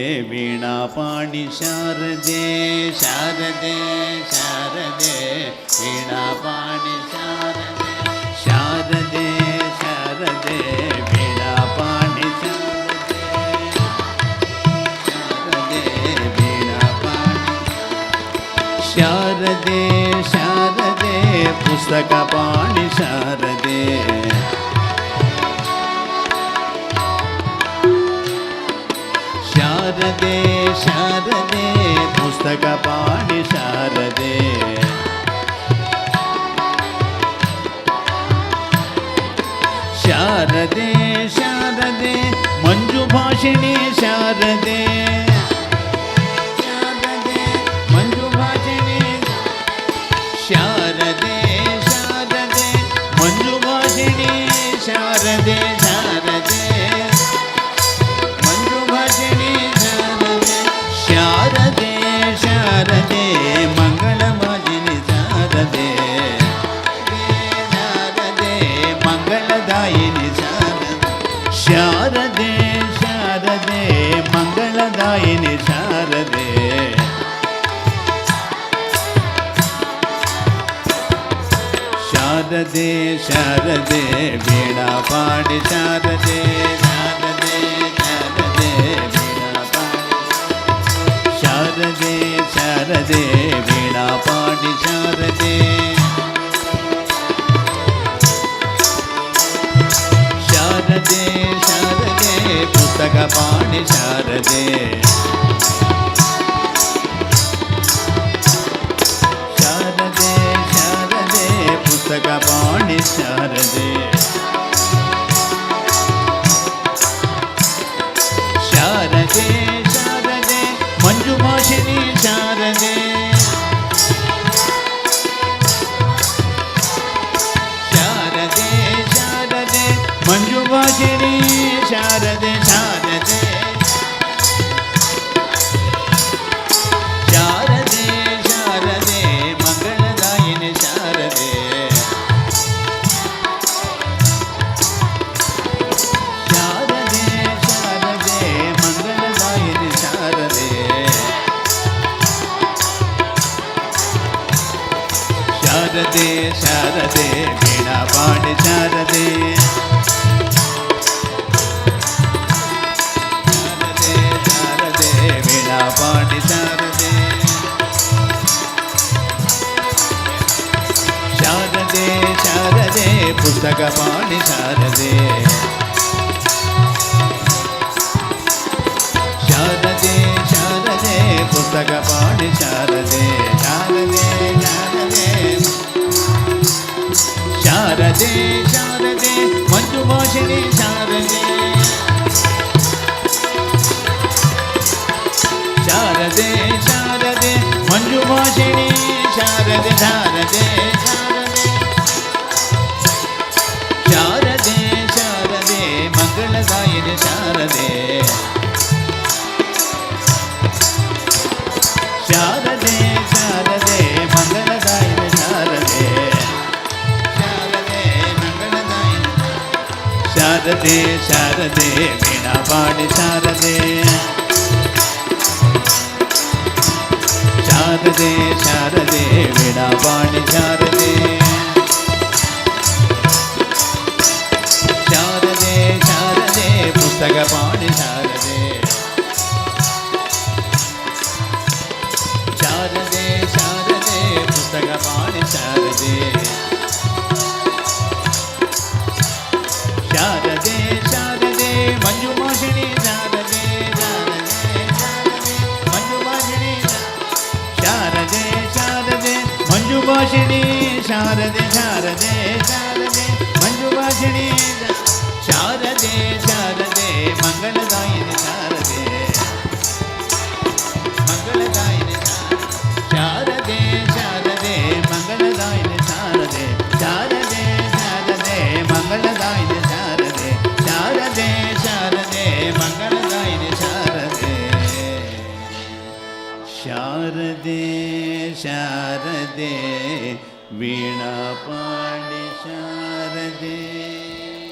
वीणा पाणी शारदे शारदे शारदे। वीणा पाणी शारदे शारदे शारदे। शारदे शारदे शारदे। पुस्तक पाणी शारदे। शारदे शारदे पुस्तकपाणि शारदे। शारदे शारदे मञ्जुभाषिणे शारदे। शारदे शारदे मञ्जुभाषिणे शारदे। ಶಾರದೆ ಶಾರದೆ ವೀಣಾ ಪಾಡಿ ಶಾರದೆ ಶಾರದೆ ಶಾರದೆ ವೀಣಾ ಪಾಡಿ ಶಾರದೆ ಶಾರದೆ ವೀಣಾ ಪಾಡಿ ಶಾರದೆ ಶಾರದೆ ಶಾರದೆ ಪುಸ್ತಕ ಪಾಡಿ ಶಾರದೆ ಶಾರದೆ शारदे शारदे बीणा पाण शारदे शारदे शारदे वीणा शारदे। शारदे शारदे पुस्तक पाण शारदे। शारदे शारदे मंजुभाषिणी शारदे शारदे शारदे मंजुभाषिणी शारदे शारदे शारदे शारदे शारदे मंगलदायिने शारदे शारदे शारदे ಶಾರದೆ ಶಾರದೆ ವೀಣಾ ಪಾಡಿ ಶಾರದೆ ಶಾರದೆ ಶಾರದೆ ವೀಣಾ ಪಾಡಿ ಶಾರದೆ ಶಾರದೆ मञ्जुभाषिणी शारदे शारदे शारदे। मञ्जुभाषिणी शारदे। ശാരദേ ശാരദേ വീണ പാടി ശാരദേ.